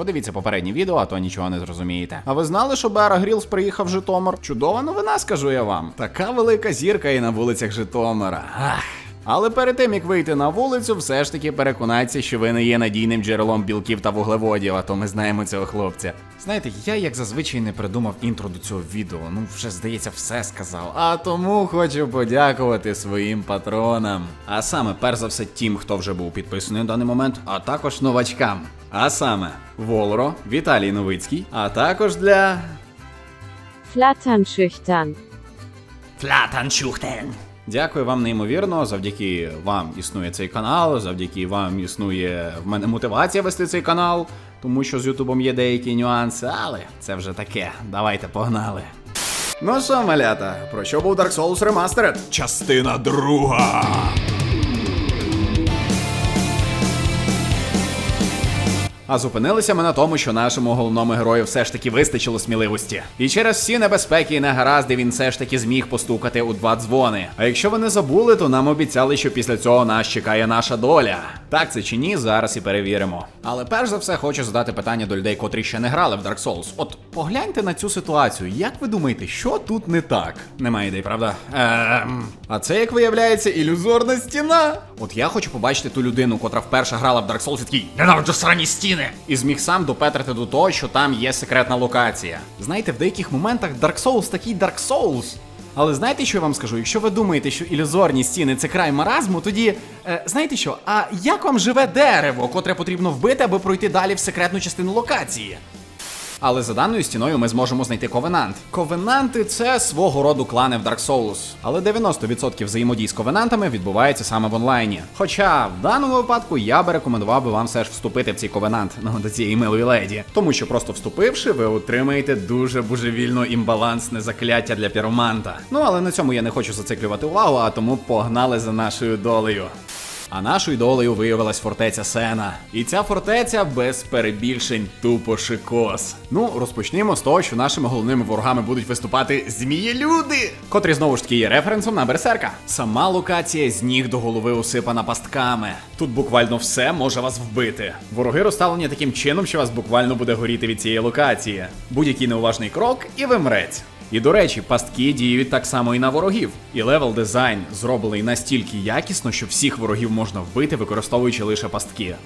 Подивіться попереднє відео, а то нічого не зрозумієте. А ви знали, що Бера Грілс приїхав в Житомир? Чудова новина, скажу я вам. Така велика зірка і на вулицях Житомира. Ах. Але перед тим як вийти на вулицю, все ж таки переконайтеся, що ви не є надійним джерелом білків та вуглеводів, а то ми знаємо цього хлопця. Знаєте, я як зазвичай не придумав інтро до цього відео. Ну вже здається, все сказав. А тому хочу подякувати своїм патронам. А саме, перш за все, тим, хто вже був підписаний на даний момент, а також новачкам. А саме Волро, Віталій Новицький, а також для. Flattern schüchtern. Дякую вам неймовірно. Завдяки вам існує цей канал, завдяки вам існує в мене мотивація вести цей канал, тому що з Ютубом є деякі нюанси, але це вже таке. Давайте погнали. Ну що, малята, про що був Dark Souls Remastered? Частина друга. А зупинилися ми на тому, що нашому головному герою все ж таки вистачило сміливості. І через всі небезпеки і негаразди він все ж таки зміг постукати у два дзвони. А якщо ви не забули, то нам обіцяли, що після цього нас чекає наша доля. Так це чи ні, зараз і перевіримо. Але перш за все хочу задати питання до людей, котрі ще не грали в Dark Souls. От погляньте на цю ситуацію. Як ви думаєте, що тут не так? Немає ідей, правда? Ем... А це, як виявляється, ілюзорна стіна. От я хочу побачити ту людину, котра вперше грала в Dark Souls і такий ненавиджу срані стіни. І зміг сам допетрити до того, що там є секретна локація. Знаєте, в деяких моментах Dark Souls такий Dark Souls. Але знаєте, що я вам скажу? Якщо ви думаєте, що ілюзорні стіни це край маразму, тоді е, знаєте що? А як вам живе дерево, котре потрібно вбити, аби пройти далі в секретну частину локації? Але за даною стіною ми зможемо знайти ковенант. Ковенанти це свого роду клани в Dark Souls. Але 90% взаємодій з ковенантами відбувається саме в онлайні. Хоча в даному випадку я би рекомендував би вам все ж вступити в цей ковенант, ну до цієї милої леді. Тому що просто вступивши, ви отримаєте дуже божевільно імбалансне закляття для піроманта. Ну але на цьому я не хочу зациклювати увагу, а тому погнали за нашою долею. А нашою долею виявилась фортеця Сена. І ця фортеця без перебільшень тупо шикос. Ну, розпочнімо з того, що нашими головними ворогами будуть виступати змієлюди, котрі знову ж таки є референсом на берсерка. Сама локація з ніг до голови усипана пастками. Тут буквально все може вас вбити. Вороги розставлені таким чином, що вас буквально буде горіти від цієї локації. Будь-який неуважний крок, і ви мрець. І до речі, пастки діють так само і на ворогів. І левел дизайн зроблений настільки якісно, що всіх ворогів можна вбити, використовуючи лише пастки.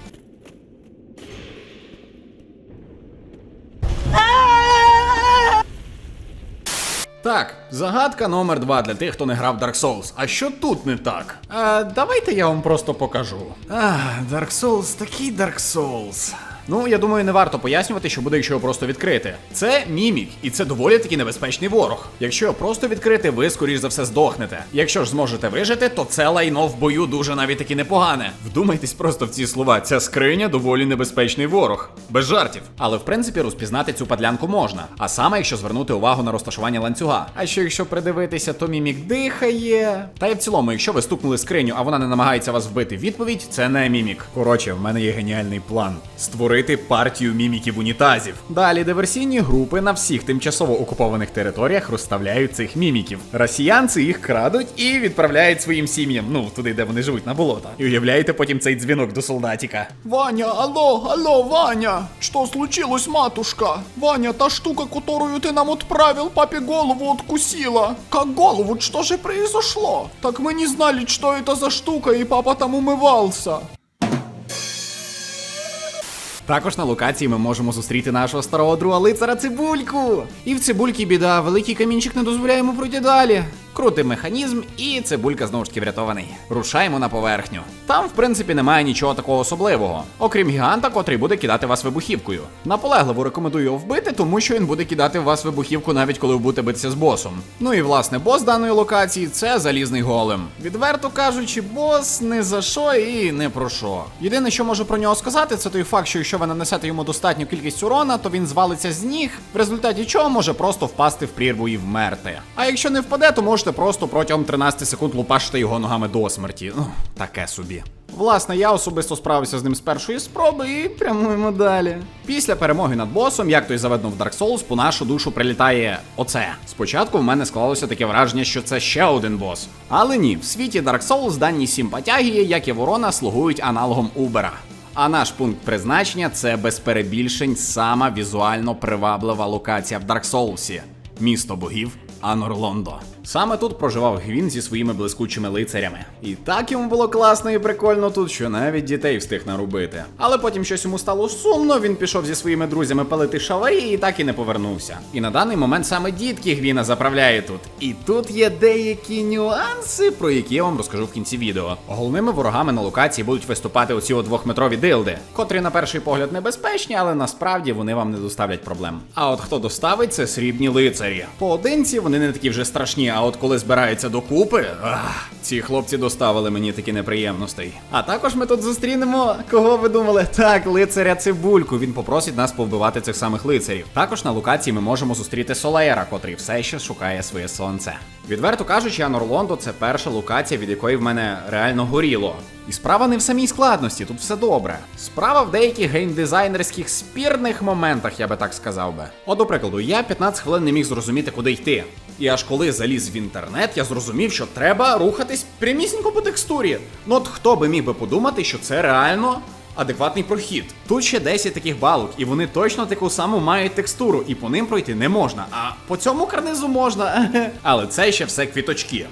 Так, загадка номер два для тих, хто не грав Dark Souls. А що тут не так? А, давайте я вам просто покажу. А, Dark Souls, такий Dark Souls. Ну, я думаю, не варто пояснювати, що буде, якщо його просто відкрити. Це мімік, і це доволі таки небезпечний ворог. Якщо його просто відкрити, ви скоріш за все здохнете. Якщо ж зможете вижити, то це лайно в бою дуже навіть таки непогане. Вдумайтесь просто в ці слова. Ця скриня доволі небезпечний ворог. Без жартів. Але в принципі розпізнати цю падлянку можна. А саме, якщо звернути увагу на розташування ланцюга. А що якщо придивитися, то мімік дихає. Та й в цілому, якщо ви стукнули скриню, а вона не намагається вас вбити відповідь, це не мімік. Коротше, в мене є геніальний план Створити партію міміків унітазів. Далі диверсійні групи на всіх тимчасово окупованих територіях розставляють цих міміків. Росіянці їх крадуть і відправляють своїм сім'ям, ну туди, де вони живуть, на болото. І уявляєте потім цей дзвінок до солдатіка. Ваня, алло, алло, Ваня! Что случилось, матушка? Ваня, та штука, которую ты нам отправил, папе голову откусила. Как голову? Что же произошло? Так мы не знали, что это за штука, и папа там умывался. Також на локації ми можемо зустріти нашого старого друга лицара Цибульку. І в цибульки біда, великий камінчик не дозволяє йому пройти далі. Крутий механізм, і цибулька знову ж таки врятований. Рушаємо на поверхню. Там, в принципі, немає нічого такого особливого, окрім гіганта, котрий буде кидати вас вибухівкою. Наполегливо рекомендую його вбити, тому що він буде кидати вас вибухівку навіть коли ви будете битися з босом. Ну і власне, бос даної локації це залізний голем. Відверто кажучи, бос не за що і не про що. Єдине, що можу про нього сказати, це той факт, що якщо ви нанесете йому достатню кількість урона, то він звалиться з ніг, в результаті чого може просто впасти в прірву і вмерти. А якщо не впаде, то можете просто протягом 13 секунд лупашити його ногами до смерті. Ну, таке собі. Власне, я особисто справився з ним з першої спроби і прямуємо далі. Після перемоги над босом, як то й заведено в Dark Souls, по нашу душу прилітає оце. Спочатку в мене склалося таке враження, що це ще один бос. Але ні, в світі Dark Souls дані сімпатягії, як і ворона, слугують аналогом Убера. А наш пункт призначення це без перебільшень сама візуально приваблива локація в Dark Souls – місто богів Анорлондо. Саме тут проживав Гвін зі своїми блискучими лицарями. І так йому було класно і прикольно тут, що навіть дітей встиг нарубити. Але потім щось йому стало сумно, він пішов зі своїми друзями палити шаварі і так і не повернувся. І на даний момент саме дітки Гвіна заправляє тут. І тут є деякі нюанси, про які я вам розкажу в кінці відео. Головними ворогами на локації будуть виступати оці двохметрові дилди, котрі на перший погляд небезпечні, але насправді вони вам не доставлять проблем. А от хто доставить, це срібні лицарі. Поодинці вони не такі вже страшні, а от коли збираються докупи, ах, ці хлопці доставили мені такі неприємностей. А також ми тут зустрінемо, кого ви думали? Так, лицаря цибульку. Він попросить нас повбивати цих самих лицарів. Також на локації ми можемо зустріти Солеєра, котрий все ще шукає своє сонце. Відверто кажучи, Анорлондо це перша локація, від якої в мене реально горіло. І справа не в самій складності, тут все добре. Справа в деяких геймдизайнерських спірних моментах, я би так сказав би. От, до прикладу, я 15 хвилин не міг зрозуміти, куди йти. І аж коли заліз в інтернет, я зрозумів, що треба рухатись прямісінько по текстурі. Ну от хто би міг би подумати, що це реально адекватний прохід. Тут ще 10 таких балок, і вони точно таку саму мають текстуру, і по ним пройти не можна. А по цьому карнизу можна. Але це ще все квіточки.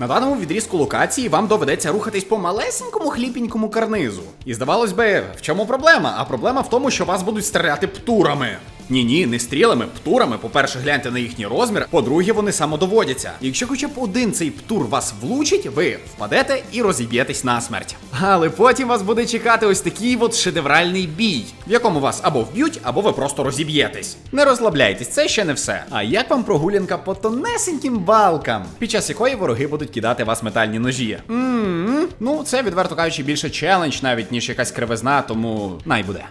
На даному відрізку локації вам доведеться рухатись по малесенькому хліпенькому карнизу. І здавалось би, в чому проблема? А проблема в тому, що вас будуть стріляти птурами. Ні, ні, не стрілами, птурами. По-перше, гляньте на їхній розмір. По-друге, вони самодоводяться. Якщо хоча б один цей птур вас влучить, ви впадете і розіб'єтесь насмерть. Але потім вас буде чекати ось такий от шедевральний бій, в якому вас або вб'ють, або ви просто розіб'єтесь. Не розслабляйтесь, це ще не все. А як вам прогулянка по тонесеньким балкам, під час якої вороги будуть кидати вас метальні ножі? Мм, ну це відверто кажучи більше челендж, навіть ніж якась кривизна, тому най буде.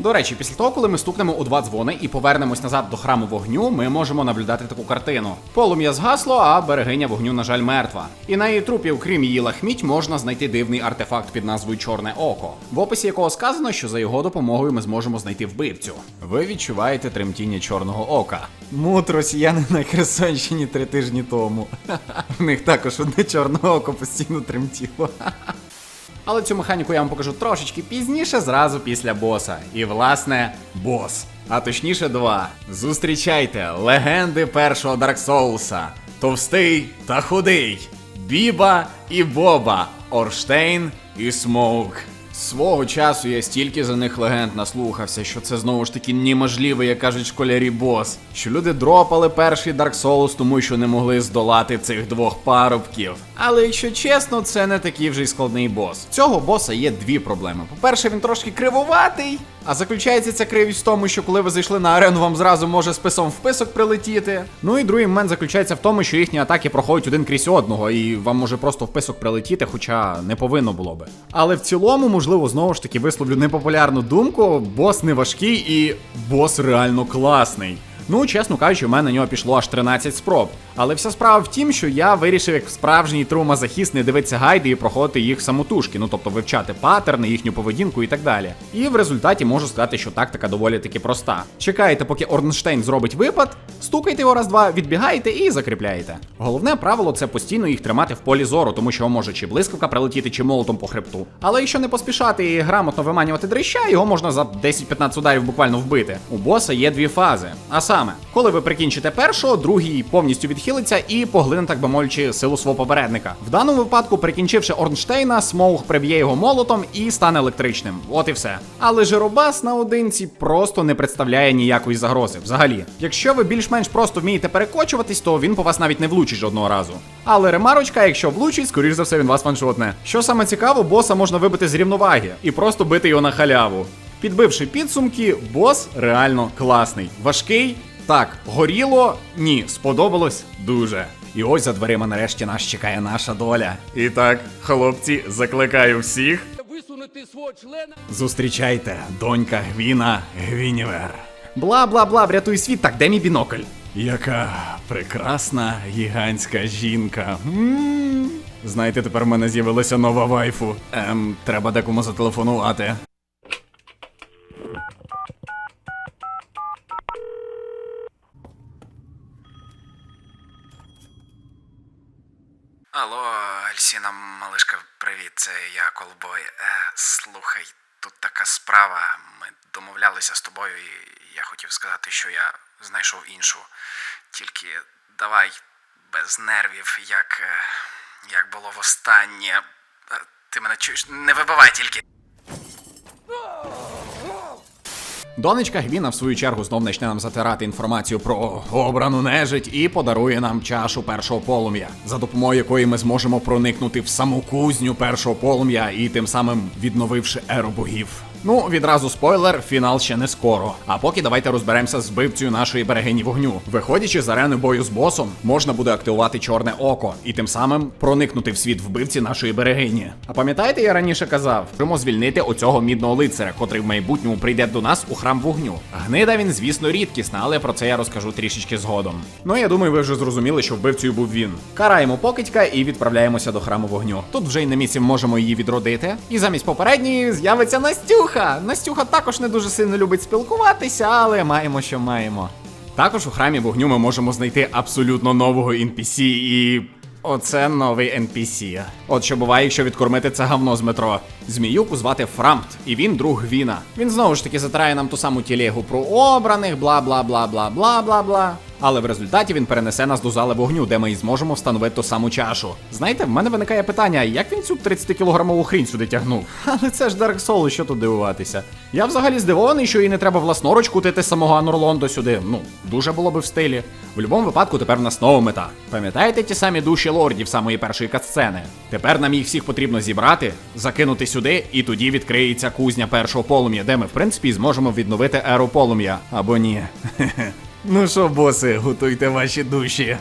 До речі, після того, коли ми стукнемо у два дзвони і повернемось назад до храму вогню, ми можемо наблюдати таку картину. Полум'я згасло, а берегиня вогню, на жаль, мертва. І на її трупі, окрім її лахміть, можна знайти дивний артефакт під назвою Чорне Око, в описі якого сказано, що за його допомогою ми зможемо знайти вбивцю. Ви відчуваєте тремтіння чорного ока. Мут росіяни на Херсонщині три тижні тому. В них також одне чорне око постійно тремтіло. Але цю механіку я вам покажу трошечки пізніше, зразу після боса. І власне, бос. А точніше, два. Зустрічайте легенди першого Dark Соуса. Товстий та худий. Біба і Боба. Орштейн і Смоук. Свого часу я стільки за них легенд наслухався, що це знову ж таки неможливо, як кажуть школярі бос. Що люди дропали перший Dark Souls, тому що не могли здолати цих двох парубків. Але якщо чесно, це не такий вже й складний бос. Цього боса є дві проблеми. По-перше, він трошки кривуватий. А заключається ця кривість в тому, що коли ви зайшли на арену, вам зразу може списом в писок прилетіти. Ну і другий момент заключається в тому, що їхні атаки проходять один крізь одного, і вам може просто в писок прилетіти, хоча не повинно було би. Але в цілому, можливо, знову ж таки висловлю непопулярну думку: бос не важкий і бос реально класний. Ну, чесно кажучи, у мене на нього пішло аж 13 спроб. Але вся справа в тім, що я вирішив, як справжній трумазахіст, не дивитися гайди і проходити їх самотужки, ну тобто вивчати паттерни, їхню поведінку і так далі. І в результаті можу сказати, що тактика доволі таки проста. Чекаєте, поки Орнштейн зробить випад, стукайте його раз-два, відбігаєте і закріпляєте. Головне правило це постійно їх тримати в полі зору, тому що може чи блискавка прилетіти, чи молотом по хребту. Але якщо не поспішати і грамотно виманювати дрища, його можна за 10-15 ударів буквально вбити. У боса є дві фази. А саме, коли ви прикінчите першого, другий повністю відхилиться і поглине, так би мовлячи, силу свого попередника. В даному випадку, прикінчивши Орнштейна, Смоуг приб'є його молотом і стане електричним. От і все. Але Жиробас наодинці просто не представляє ніякої загрози. Взагалі, якщо ви більш-менш просто вмієте перекочуватись, то він по вас навіть не влучить жодного разу. Але ремарочка, якщо влучить, скоріш за все він вас ваншотне. Що саме цікаво, боса можна вибити з рівноваги і просто бити його на халяву. Підбивши підсумки, бос реально класний. Важкий, так, горіло, ні, сподобалось дуже. І ось за дверима нарешті нас чекає наша доля. І так, хлопці, закликаю всіх. висунути свого члена. Зустрічайте, донька Гвіна Гвінівер. Бла бла бла, врятуй світ, так де мій бінокль? Яка прекрасна гігантська жінка. Знаєте, тепер в мене з'явилася нова вайфу. Ем, треба декому зателефонувати. Алло, Альсіна, малишка, привіт, це я Колбой. Е, слухай, тут така справа. Ми домовлялися з тобою, і я хотів сказати, що я знайшов іншу. Тільки давай без нервів, як. е, як було востаннє. Е, Ти мене чуєш? Не вибивай тільки. Донечка Гвіна, в свою чергу, знов почне нам затирати інформацію про обрану нежить і подарує нам чашу першого полум'я, за допомогою якої ми зможемо проникнути в саму кузню першого полум'я і тим самим відновивши еру богів. Ну, відразу спойлер, фінал ще не скоро. А поки давайте розберемося з вбивцею нашої берегині вогню. Виходячи з арени бою з босом, можна буде активувати чорне око і тим самим проникнути в світ вбивці нашої берегині. А пам'ятаєте, я раніше казав, можемо звільнити оцього мідного лицаря, котрий в майбутньому прийде до нас у храм вогню. Гнида він, звісно, рідкісна, але про це я розкажу трішечки згодом. Ну я думаю, ви вже зрозуміли, що вбивцею був він. Караємо покидька і відправляємося до храму вогню. Тут вже й на місці можемо її відродити. І замість попередньої з'явиться Настюха. Настюха також не дуже сильно любить спілкуватися, але маємо, що маємо. Також у храмі вогню ми можемо знайти абсолютно нового NPC і. Оце новий NPC. От що буває, якщо відкормити це гавно з метро. Зміюку звати Фрампт, і він друг Віна. Він знову ж таки затирає нам ту саму тілегу про обраних, бла бла бла бла бла бла бла. Але в результаті він перенесе нас до зали вогню, де ми і зможемо встановити ту саму чашу. Знаєте, в мене виникає питання, як він цю 30-кілограмову хрінь сюди тягнув? Але це ж Dark Souls, що тут дивуватися. Я взагалі здивований, що їй не треба власноруч кутити самого Анурлондо сюди. Ну, дуже було би в стилі. В будь-якому випадку тепер в нас нова мета. Пам'ятаєте ті самі душі лордів самої першої катсцени? Тепер нам їх всіх потрібно зібрати, закинути сюди, і тоді відкриється кузня першого полум'я, де ми, в принципі, зможемо відновити еру полум'я. Або ні. Ну що, боси, готуйте ваші душі.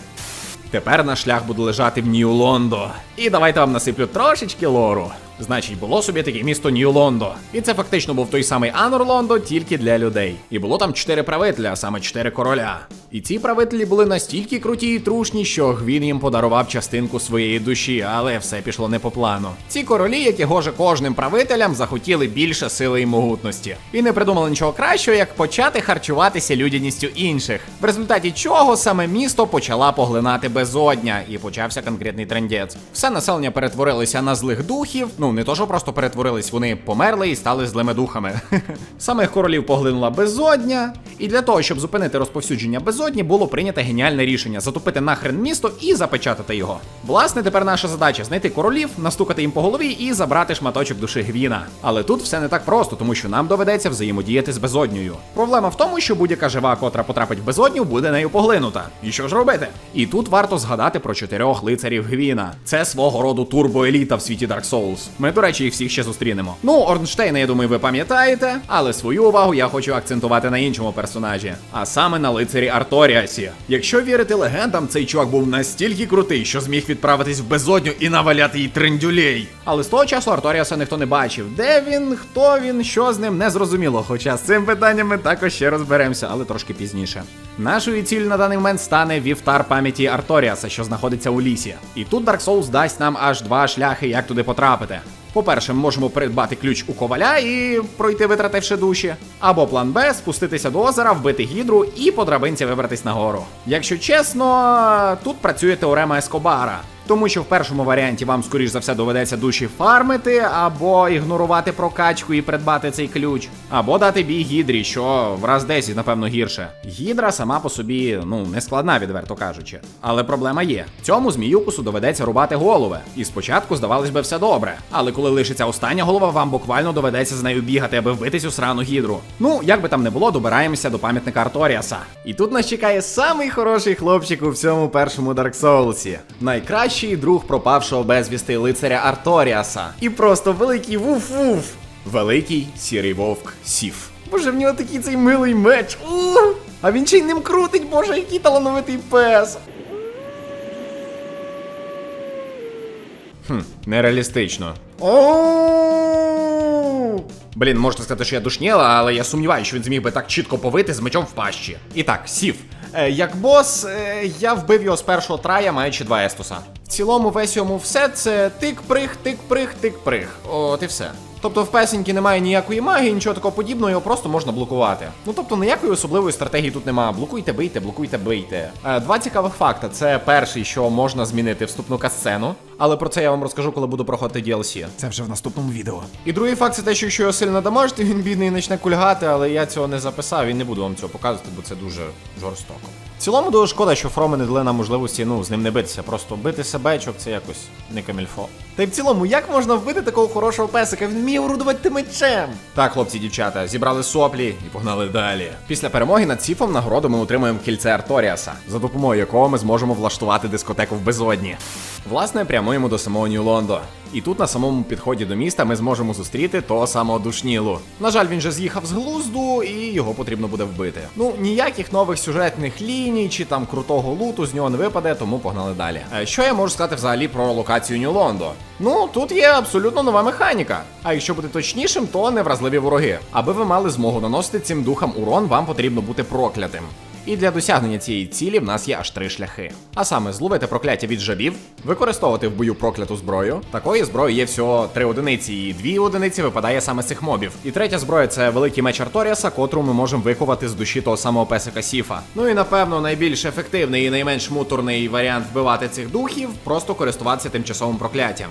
Тепер наш шлях буде лежати в Нью-Лондо. І давайте вам насиплю трошечки лору. Значить, було собі таке місто Нью-Лондо. І це фактично був той самий Анор-Лондо, тільки для людей. І було там чотири правителя, а саме чотири короля. І ці правителі були настільки круті і трушні, що Гвін їм подарував частинку своєї душі, але все пішло не по плану. Ці королі, як і гоже кожним правителям, захотіли більше сили і могутності. І не придумали нічого кращого, як почати харчуватися людяністю інших. В результаті чого саме місто почала поглинати безодня, і почався конкретний трендець. Все населення перетворилося на злих духів. Ну не то, що просто перетворились, вони померли і стали злими духами. Самих королів поглинула безодня. І для того, щоб зупинити розповсюдження безодні, було прийнято геніальне рішення затопити нахрен місто і запечатати його. Власне, тепер наша задача знайти королів, настукати їм по голові і забрати шматочок душі Гвіна. Але тут все не так просто, тому що нам доведеться взаємодіяти з безодньою. Проблема в тому, що будь-яка жива, котра потрапить в безодню, буде нею поглинута. І що ж робити? І тут варто згадати про чотирьох лицарів Гвіна. Це свого роду турбоеліта в світі Dark Souls. Ми, до речі, їх всіх ще зустрінемо. Ну, Орнштейна, я думаю, ви пам'ятаєте, але свою увагу я хочу акцентувати на іншому персонажі, а саме на лицарі Арторіасі. Якщо вірити легендам, цей чувак був настільки крутий, що зміг відправитись в безодню і наваляти їй трендюлей. Але з того часу Арторіаса ніхто не бачив. Де він, хто він, що з ним, не зрозуміло. Хоча з цим питанням ми також ще розберемося, але трошки пізніше. Нашою ціллю на даний момент стане вівтар пам'яті Арторіаса, що знаходиться у лісі. І тут Dark Souls дасть нам аж два шляхи, як туди потрапити. По-перше, ми можемо придбати ключ у коваля і пройти, витративши душі. Або план Б спуститися до озера, вбити гідру і по драбинці вибратись нагору. Якщо чесно, тут працює теорема Ескобара. Тому що в першому варіанті вам, скоріш за все, доведеться душі фармити, або ігнорувати прокачку і придбати цей ключ, або дати бій гідрі, що в раз 10, напевно, гірше. Гідра сама по собі, ну, не складна, відверто кажучи. Але проблема є: цьому зміюкусу доведеться рубати голови. І спочатку, здавалось би, все добре. Але коли лишиться остання голова, вам буквально доведеться з нею бігати, аби вбити цю срану гідру. Ну, як би там не було, добираємося до пам'ятника Арторіаса. І тут нас чекає самий хороший хлопчик у всьому першому Dark Souls. Найкращий друг пропавшого безвісти лицаря Арторіаса. І просто великий вуф-вуф. Великий сірий вовк сів. Боже, в нього такий цей милий меч. Ух! А він ще й ним крутить, боже, який талановитий пес. Хм, нереалістично. Оу! Блін, можна сказати, що я душніла, але я сумніваюся, що він зміг би так чітко повити з мечом в пащі. І так, сів. Е, як бос, е, я вбив його з першого трая, маючи два естуса. В цілому, весь йому все це тик-прих, тик-прих, тик-прих. От і все. Тобто в песеньки немає ніякої магії, нічого такого подібного, його просто можна блокувати. Ну тобто ніякої особливої стратегії тут немає. Блокуйте, бийте, блокуйте, бийте. Е, два цікавих факта: це перший, що можна змінити вступну касцену. Але про це я вам розкажу, коли буду проходити DLC. Це вже в наступному відео. І другий факт це те, що якщо його сильно дамажити, він бідний почне кульгати, але я цього не записав і не буду вам цього показувати, бо це дуже жорстоко. В цілому дуже шкода, що фроми не дали нам можливості ну, з ним не битися. Просто бити себечок це якось не камільфо. Та й в цілому, як можна вбити такого хорошого песика? Він вміє орудувати мечем. Так, хлопці дівчата, зібрали соплі і погнали далі. Після перемоги над Сіфом нагороду ми отримуємо кільце Арторіаса, за допомогою якого ми зможемо влаштувати дискотеку в безодні. Власне, прямуємо до самого Нью-Лондо. І тут на самому підході до міста ми зможемо зустріти того самого душнілу. На жаль, він же з'їхав з глузду, і його потрібно буде вбити. Ну, ніяких нових сюжетних ліній чи там крутого луту з нього не випаде, тому погнали далі. Е, Що я можу сказати взагалі про локацію Нью-Лондо? Ну, тут є абсолютно нова механіка. А якщо бути точнішим, то невразливі вороги. Аби ви мали змогу наносити цим духам урон, вам потрібно бути проклятим. І для досягнення цієї цілі в нас є аж три шляхи. А саме зловити прокляття від жабів, використовувати в бою прокляту зброю. Такої зброї є всього три одиниці, і дві одиниці випадає саме з цих мобів. І третя зброя це великий меч Арторіаса, котру ми можемо викувати з душі того самого песика Сіфа. Ну і напевно найбільш ефективний і найменш муторний варіант вбивати цих духів просто користуватися тимчасовим прокляттям.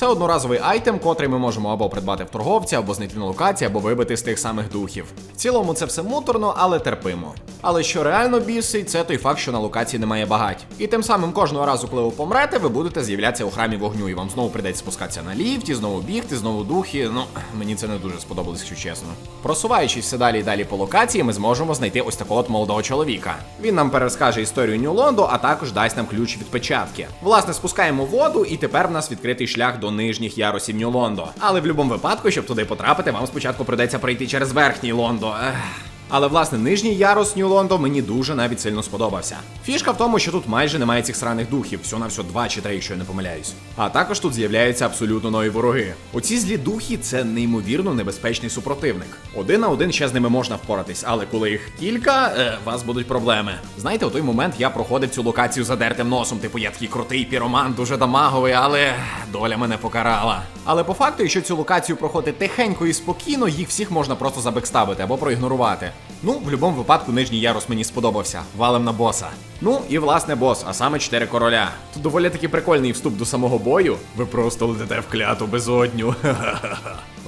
Це одноразовий айтем, котрий ми можемо або придбати в торговця, або знайти на локації, або вибити з тих самих духів. В цілому це все муторно, але терпимо. Але що реально бісить, це той факт, що на локації немає багать. І тим самим кожного разу, коли ви помрете, ви будете з'являтися у храмі вогню, і вам знову прийдеться спускатися на ліфті, знову бігти, знову духи. Ну мені це не дуже сподобалось, якщо чесно. Просуваючись все далі і далі по локації, ми зможемо знайти ось такого от молодого чоловіка. Він нам перескаже історію Нью-Лонду, а також дасть нам ключ від печатки. Власне, спускаємо воду, і тепер в нас відкритий шлях до нижніх ярусів Нью-Лондо. Але в будь-якому випадку, щоб туди потрапити, вам спочатку придеться пройти через верхній Лондо. Ех. Але власне нижній ярус Нью-Лондо мені дуже навіть сильно сподобався. Фішка в тому, що тут майже немає цих сраних духів, всього на всього два чи три, якщо я не помиляюсь. А також тут з'являються абсолютно нові вороги. Оці злі духи це неймовірно небезпечний супротивник. Один на один ще з ними можна впоратись, але коли їх кілька, е, вас будуть проблеми. Знаєте, у той момент я проходив цю локацію задертим носом, типу я такий крутий піроман, дуже дамаговий, але доля мене покарала. Але по факту, якщо цю локацію проходити тихенько і спокійно, їх всіх можна просто забекставити або проігнорувати. Ну, в будь-якому випадку нижній ярус мені сподобався. Валим на боса. Ну і власне бос, а саме чотири короля. Тут доволі таки прикольний вступ до самого бою. Ви просто летите в кляту безодню.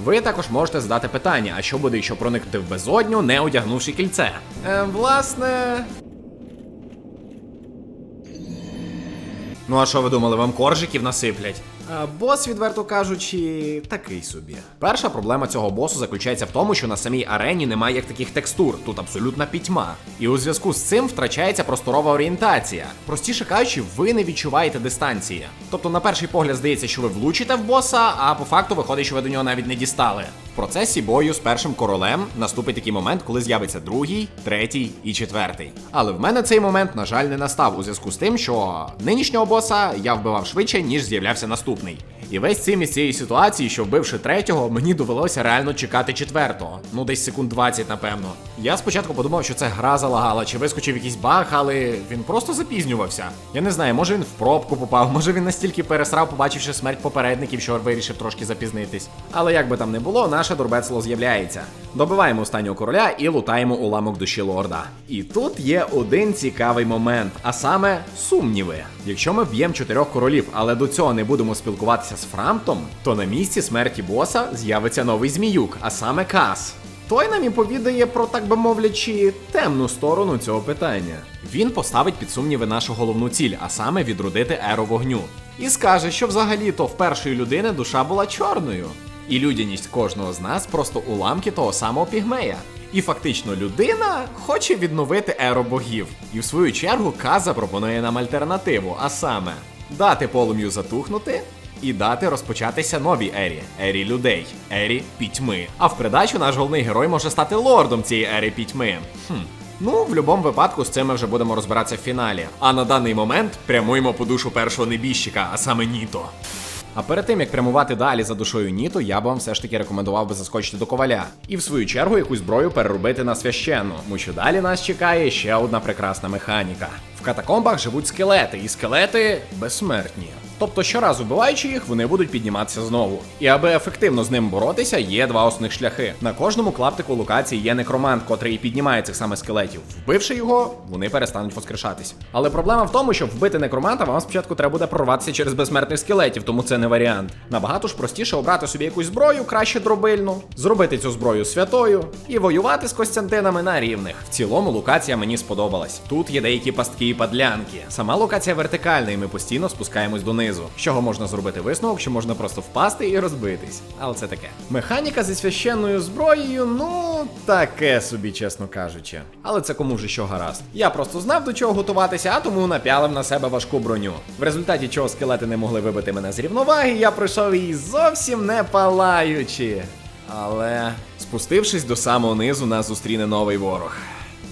Ви також можете задати питання, а що буде, якщо проникнути в безодню, не одягнувши кільце? Е, власне. Ну а що ви думали, вам коржиків насиплять? А, бос, відверто кажучи, такий собі. Перша проблема цього босу заключається в тому, що на самій арені немає як таких текстур, тут абсолютна пітьма. І у зв'язку з цим втрачається просторова орієнтація. Простіше кажучи, ви не відчуваєте дистанції. Тобто, на перший погляд здається, що ви влучите в боса, а по факту виходить, що ви до нього навіть не дістали. В процесі бою з першим королем наступить такий момент, коли з'явиться другий, третій і четвертий. Але в мене цей момент, на жаль, не настав у зв'язку з тим, що нинішнього боса я вбивав швидше, ніж з'являвся наступний. І весь цим із цієї ситуації, що вбивши третього, мені довелося реально чекати четвертого. Ну десь секунд 20, напевно. Я спочатку подумав, що це гра залагала, чи вискочив якийсь баг, але він просто запізнювався. Я не знаю, може він в пробку попав, може він настільки пересрав, побачивши смерть попередників, що вирішив трошки запізнитись. Але як би там не було, наше дурбецло з'являється. Добиваємо останнього короля і лутаємо уламок душі лорда. І тут є один цікавий момент, а саме сумніви. Якщо ми вб'ємо чотирьох королів, але до цього не будемо спілкуватися з Фрамтом, то на місці смерті боса з'явиться новий зміюк, а саме Кас. Той нам і повідає про, так би мовлячи, темну сторону цього питання. Він поставить під сумніви нашу головну ціль, а саме відродити еру вогню. І скаже, що взагалі-то в першої людини душа була чорною. І людяність кожного з нас просто уламки того самого пігмея. І фактично людина хоче відновити еру богів. І в свою чергу Каза пропонує нам альтернативу, а саме дати полум'ю затухнути і дати розпочатися новій ері ері людей, ері пітьми. А в придачу наш головний герой може стати лордом цієї ери пітьми. Хм. Ну, в будь-якому випадку з цим ми вже будемо розбиратися в фіналі. А на даний момент прямуємо по душу першого небіжчика, а саме Ніто. А перед тим як прямувати далі за душою Ніто, я б вам все ж таки рекомендував би заскочити до коваля. І в свою чергу якусь зброю переробити на священну, тому що далі нас чекає ще одна прекрасна механіка. В катакомбах живуть скелети, і скелети безсмертні. Тобто щоразу вбиваючи їх, вони будуть підніматися знову. І аби ефективно з ним боротися, є два основних шляхи. На кожному клаптику локації є некромант, котрий і піднімає цих саме скелетів. Вбивши його, вони перестануть воскрешатися. Але проблема в тому, щоб вбити некроманта, вам спочатку треба буде прорватися через безсмертних скелетів, тому це не варіант. Набагато ж простіше обрати собі якусь зброю, краще дробильну, зробити цю зброю святою і воювати з Костянтинами на рівних. В цілому локація мені сподобалась. Тут є деякі пастки і падлянки. Сама локація вертикальна, і ми постійно спускаємось донизу. З чого можна зробити висновок, що можна просто впасти і розбитись. Але це таке. Механіка зі священною зброєю, ну таке собі, чесно кажучи. Але це кому вже що гаразд. Я просто знав до чого готуватися, а тому напялив на себе важку броню. В результаті чого скелети не могли вибити мене з рівноваги, я пройшов її зовсім не палаючи. Але спустившись до самого низу, нас зустріне новий ворог.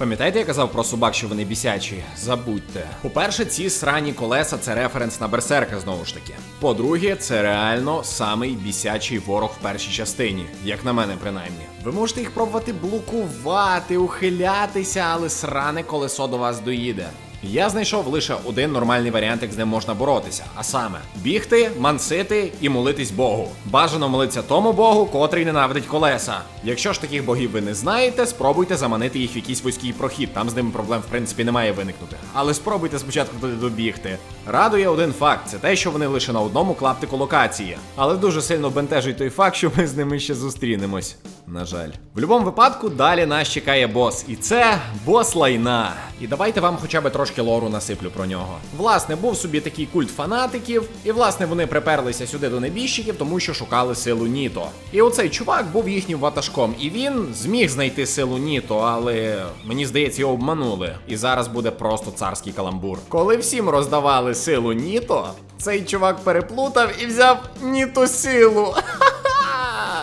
Пам'ятаєте, я казав про собак, що вони бісячі? Забудьте. По-перше, ці срані колеса це референс на берсерка знову ж таки. По-друге, це реально самий бісячий ворог в першій частині, як на мене, принаймні. Ви можете їх пробувати блокувати, ухилятися, але сране колесо до вас доїде. Я знайшов лише один нормальний варіант, як з ним можна боротися, а саме бігти, мансити і молитись Богу. Бажано молитися тому Богу, котрий ненавидить колеса. Якщо ж таких богів ви не знаєте, спробуйте заманити їх в якийсь вузький прохід. Там з ними проблем в принципі не має виникнути. Але спробуйте спочатку туди добігти. Радує один факт: це те, що вони лише на одному клаптику локації. Але дуже сильно бентежить той факт, що ми з ними ще зустрінемось. На жаль, в будь-якому випадку далі нас чекає бос, і це бос лайна. І давайте вам хоча б трошки лору насиплю про нього. Власне, був собі такий культ фанатиків, і власне вони приперлися сюди до небіжчиків, тому що шукали силу Ніто. І оцей чувак був їхнім ватажком, і він зміг знайти силу Ніто, але мені здається, його обманули. І зараз буде просто царський каламбур. Коли всім роздавали силу Ніто, цей чувак переплутав і взяв Ніто силу.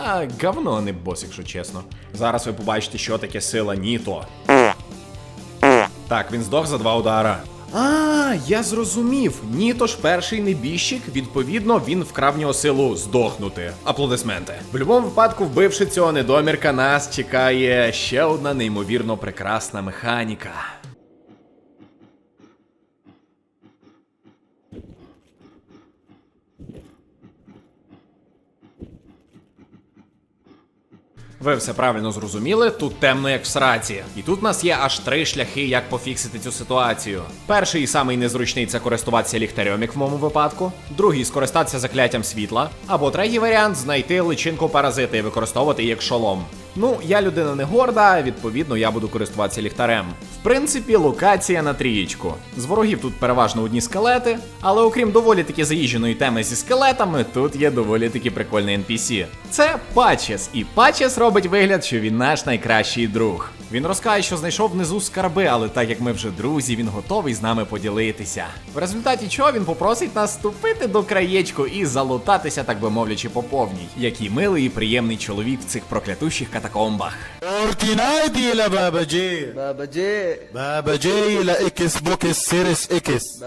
А, Говно, а не бос, якщо чесно. Зараз ви побачите, що таке сила Ніто. Так, він здох за два удара. А, я зрозумів. Ніто ж перший небіжчик, відповідно, він вкрав в нього силу здохнути. Аплодисменти. В будь-якому випадку, вбивши цього недомірка, нас чекає ще одна неймовірно прекрасна механіка. Ви все правильно зрозуміли, тут темно як в сраці. І тут у нас є аж три шляхи, як пофіксити цю ситуацію. Перший і самий незручний це користуватися ліхтарем, як в моєму випадку. Другий скористатися закляттям світла. Або третій варіант знайти личинку паразита і використовувати її як шолом. Ну, я людина не горда, відповідно, я буду користуватися ліхтарем. В принципі, локація на трієчку. З ворогів тут переважно одні скелети, але окрім доволі таки заїждженої теми зі скелетами, тут є доволі таки прикольний NPC. Це Пачес, і Пачес робить робить вигляд, що він наш найкращий друг. Він розкаже, що знайшов внизу скарби, але так як ми вже друзі, він готовий з нами поділитися. В результаті чого він попросить нас ступити до краєчку і залутатися, так би мовлячи, по повній. Який милий і приємний чоловік в цих проклятущих катакомбах. Ордінайді ла сиріс ікіс.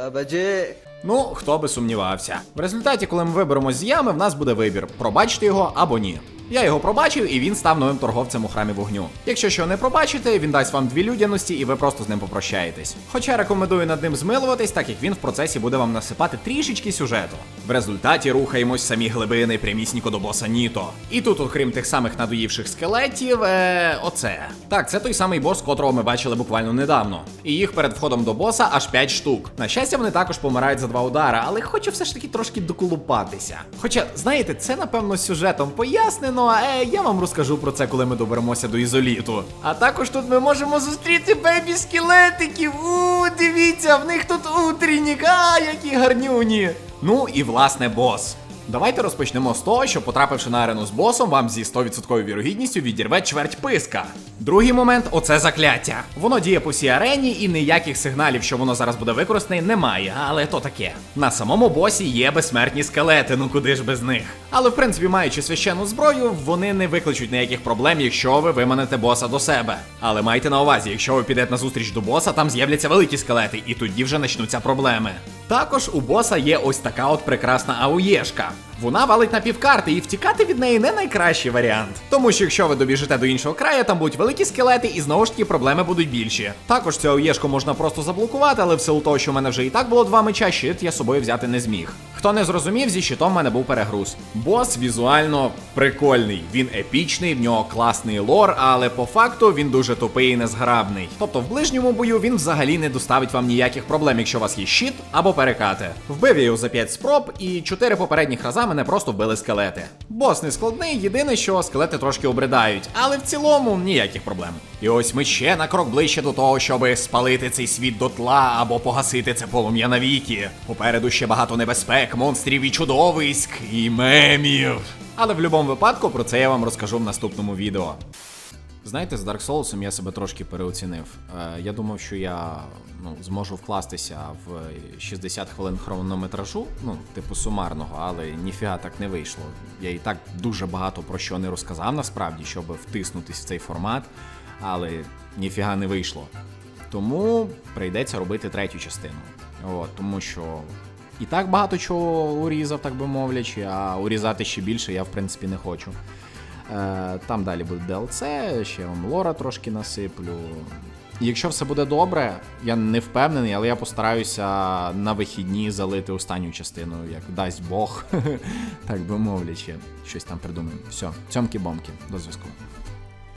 Ну, хто би сумнівався. В результаті, коли ми виберемо з ями, в нас буде вибір: пробачити його або ні. Я його пробачив, і він став новим торговцем у храмі вогню. Якщо що не пробачите, він дасть вам дві людяності, і ви просто з ним попрощаєтесь. Хоча рекомендую над ним змилуватись, так як він в процесі буде вам насипати трішечки сюжету. В результаті рухаємось самі глибини прямісінько до боса Ніто. І тут, окрім тих самих надоївших скелетів, е, оце. Так, це той самий бос, котрого ми бачили буквально недавно. І їх перед входом до боса аж 5 штук. На щастя, вони також помирають за два удари, але хочу все ж таки трошки доколупатися. Хоча, знаєте, це напевно сюжетом пояснено, а е, я вам розкажу про це, коли ми доберемося до ізоліту. А також тут ми можемо зустріти бебі скелетиків. У, дивіться, в них тут утрінік, а які гарнюні. Ну і власне бос. Давайте розпочнемо з того, що потрапивши на арену з босом, вам зі 100% вірогідністю відірве чверть писка. Другий момент оце закляття. Воно діє по всій арені, і ніяких сигналів, що воно зараз буде використане, немає, але то таке. На самому босі є безсмертні скелети, ну куди ж без них. Але в принципі, маючи священну зброю, вони не викличуть ніяких проблем, якщо ви виманете боса до себе. Але майте на увазі, якщо ви підете на зустріч до боса, там з'являться великі скелети, і тоді вже почнуться проблеми. Також у боса є ось така от прекрасна ауєшка. yeah. Вона валить на півкарти, і втікати від неї не найкращий варіант. Тому що якщо ви добіжите до іншого краю, там будуть великі скелети, і знову ж таки проблеми будуть більші. Також цю ОЄшку можна просто заблокувати, але в силу того, що в мене вже і так було два меча, щит я собою взяти не зміг. Хто не зрозумів, зі щитом в мене був перегруз. Бос візуально прикольний. Він епічний, в нього класний лор, але по факту він дуже тупий і незграбний. Тобто в ближньому бою він взагалі не доставить вам ніяких проблем, якщо у вас є щит або перекати. Вбив я його за 5 спроб, і 4 попередніх раза мене просто вбили скелети. Бос не складний, єдине, що скелети трошки обридають, але в цілому ніяких проблем. І ось ми ще на крок ближче до того, щоб спалити цей світ дотла або погасити це полум'я навіки. Попереду ще багато небезпек, монстрів і чудовиськ, і мемів. Але в будь-якому випадку про це я вам розкажу в наступному відео. Знаєте, з Dark Souls я себе трошки переоцінив. Е, я думав, що я ну, зможу вкластися в 60 хвилин хронометражу, ну, типу сумарного, але ніфіга так не вийшло. Я і так дуже багато про що не розказав насправді, щоб втиснутись в цей формат, але ніфіга не вийшло. Тому прийдеться робити третю частину. От, тому що і так багато чого урізав, так би мовлячи, а урізати ще більше я в принципі не хочу. Е, Там далі буде DLC, ще вам лора трошки насиплю. Якщо все буде добре, я не впевнений, але я постараюся на вихідні залити останню частину, як дасть Бог, так би мовлячи. Щось там придумаємо. Все, цьомки-бомки, до зв'язку.